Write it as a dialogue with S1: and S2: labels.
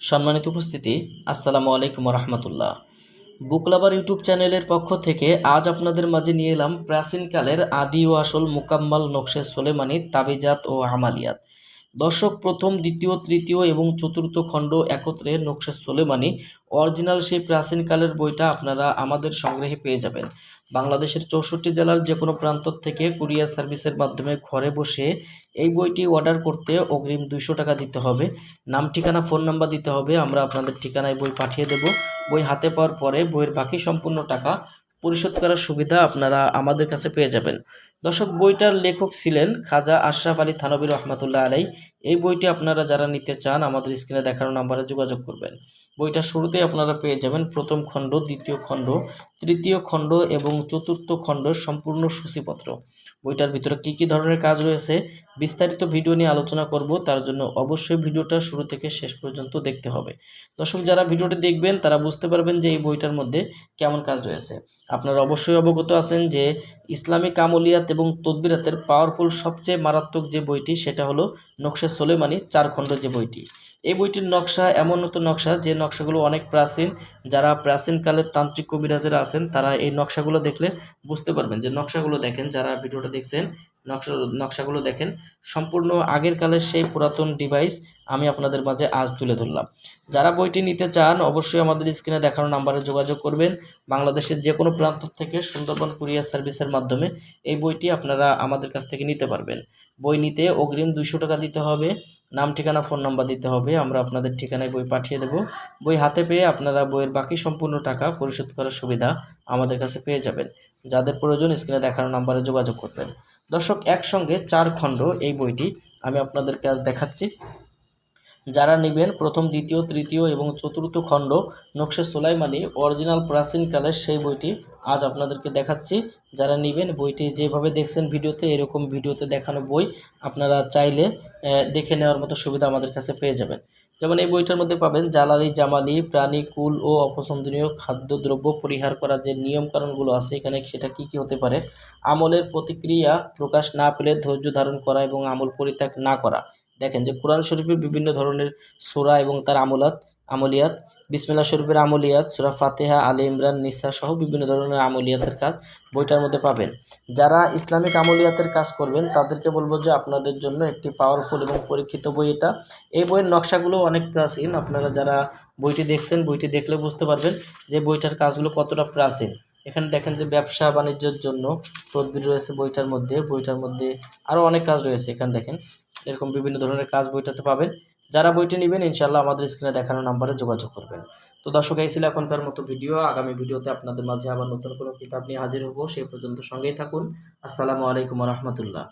S1: সম্মানিত উপস্থিতি, আসসালামু আলাইকুম রহমতুল্লাহ বুকলাবার ইউটিউব চ্যানেলের পক্ষ থেকে আজ আপনাদের মাঝে নিয়ে এলাম প্রাচীনকালের আদি ও আসল মোকাম্মাল নকশে সোলেমানির তাবিজাত ও আমালিয়াত। দর্শক, প্রথম, দ্বিতীয়, তৃতীয় এবং চতুর্থ খণ্ড একত্রে নকশে সোলেমানি অরিজিনাল সেই প্রাচীনকালের বইটা আপনারা আমাদের সংগ্রহে পেয়ে যাবেন। বাংলাদেশের চৌষট্টি জেলার যে কোনো প্রান্ত থেকে কুরিয়ার সার্ভিসের মাধ্যমে ঘরে বসে এই বইটি অর্ডার করতে অগ্রিম দুইশো টাকা দিতে হবে। নাম, ঠিকানা, ফোন নাম্বার দিতে হবে। আমরা আপনাদের ঠিকানায় বই পাঠিয়ে দেব। বই হাতে পাওয়ার পরে বইয়ের বাকি সম্পূর্ণ টাকা পরিশোধ করার সুবিধা আপনারা আমাদের কাছে পেয়ে যাবেন। দর্শক, বইটার লেখক ছিলেন খাজা আশরাফ আলী থানবির রহমতুল্লাহ আলাই এই বইটি আপনারা যারা নিতে চান, আমাদের স্ক্রিনে দেখানো নাম্বারে যোগাযোগ করবেন। বইটা শুরুতেই আপনারা পেয়ে যাবেন প্রথম খণ্ড, দ্বিতীয় খণ্ড, তৃতীয় খণ্ড এবং চতুর্থ খণ্ড সম্পূর্ণ সূচিপত্র। বইটার ভিতরে কী কী ধরনের কাজ রয়েছে, বিস্তারিত ভিডিও নিয়ে আলোচনা করব, তার জন্য অবশ্যই ভিডিওটা শুরু থেকে শেষ পর্যন্ত দেখতে হবে। দর্শক, যারা ভিডিওটি দেখবেন, তারা বুঝতে পারবেন যে এই বইটার মধ্যে কেমন কাজ রয়েছে। আপনারা অবশ্যই অবগত আছেন যে ইসলামিক আমলিয়াত এবং তদবিরাতের পাওয়ারফুল সবচেয়ে মারাত্মক যে বইটি, সেটা হলো নকশা সোলেমানি চার খণ্ড যে বইটি। এই বইটির নকশা এমন মতো নকশা যে নকশাগুলো অনেক প্রাচীন, যারা প্রাচীনকালের তান্ত্রিক কবিরাজেরা আছেন, তারা এই নকশাগুলো দেখলে বুঝতে পারবেন যে নকশাগুলো দেখেন, যারা ভিডিওটা দেখছেন, নকশা, নকশাগুলো দেখেন, সম্পূর্ণ আগের কালের সেই পুরাতন ডিভাইস আমি আপনাদের মাঝে আজ তুলে ধরলাম। যারা বইটি নিতে চান, অবশ্যই আমাদের স্ক্রিনে দেখানো নাম্বারে যোগাযোগ করবেন। বাংলাদেশের যে কোনো প্রান্ত থেকে সুন্দরবন কুরিয়ার সার্ভিসের মাধ্যমে এই বইটি আপনারা আমাদের কাছ থেকে নিতে পারবেন। বই নিতে অগ্রিম দুইশো টাকা দিতে হবে, নাম, ঠিকানা, ফোন নাম্বার দিতে হবে, আমরা আপনাদের ঠিকানায় বই পাঠিয়ে দেব। বই হাতে পেয়ে আপনারা বইয়ের বাকি সম্পূর্ণ টাকা পরিশোধ করার সুবিধা আমাদের কাছে পেয়ে যাবেন। যাদের প্রয়োজন স্ক্রিনে দেখানো নাম্বারে যোগাযোগ করবেন। দর্শক, একসঙ্গে চার খণ্ড এই বইটি আমি আপনাদেরকে আজ দেখাচ্ছি। যারা নেবেন প্রথম, দ্বিতীয়, তৃতীয় এবং চতুর্থ খণ্ড নকশে সোলাইমানি অরিজিনাল প্রাচীনকালের সেই বইটি আজ আপনাদেরকে দেখাচ্ছি। যারা নেবেন বইটি যেভাবে দেখছেন ভিডিওতে, এরকম ভিডিওতে দেখানো বই আপনারা চাইলে দেখে নেওয়ার মতো সুবিধা আমাদের কাছে পেয়ে যাবেন। যেমন এই বইটার মধ্যে পাবেন, জালালি, জামালি, প্রাণী, কুল ও অপছন্দনীয় খাদ্যদ্রব্য পরিহার করার যে নিয়মকানুনগুলো আছে, এখানে সেটা কি কি হতে পারে? আমলের প্রতিক্রিয়া প্রকাশ না পেলে ধৈর্য ধারণ করা এবং আমল পরিত্যাগ না করা। দেখেন যে কোরআন শরীফের বিভিন্ন ধরনের সোরা এবং তার আমলাত, আমলিয়াত বিসমিল্লা শরীফের আমলিয়াত, সুরা ফাতেহা, আলী ইমরান, নিসা সহ বিভিন্ন ধরনের আমলিয়াতের কাজ বইটার মধ্যে পাবেন। যারা ইসলামিক আমলিয়াতের কাজ করবেন, তাদেরকে বলব যে আপনাদের জন্য একটি পাওয়ারফুল এবং পরীক্ষিত বই এটা। এই বইয়ের নকশাগুলো অনেক প্রাচীন, আপনারা যারা বইটি দেখছেন, বইটি দেখলে বুঝতে পারবেন যে বইটার কাজগুলো কতটা প্রাচীন। এখানে দেখেন যে ব্যবসা বাণিজ্যের জন্য তদবির রয়েছে বইটার মধ্যে বইটার মধ্যে আরও অনেক কাজ রয়েছে এখানে দেখেন। এরকম বিভিন্ন ধরনের কাজ বইটাতে পাবেন। যারা বইটি নেবেন ইনশাল্লাহ আমাদের স্ক্রিনে দেখানো নাম্বারে যোগাযোগ করবেন। তো দর্শক, এই ছিল এখনকার মতো ভিডিও। আগামী ভিডিওতে আপনাদের মাঝে আবার নতুন কোনো কিতাব নিয়ে হাজির হব। সেই পর্যন্ত সঙ্গেই থাকুন। আসসালামু আলাইকুম রহমতুল্লাহ।